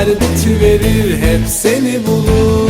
dertler bitiverir hep seni bulur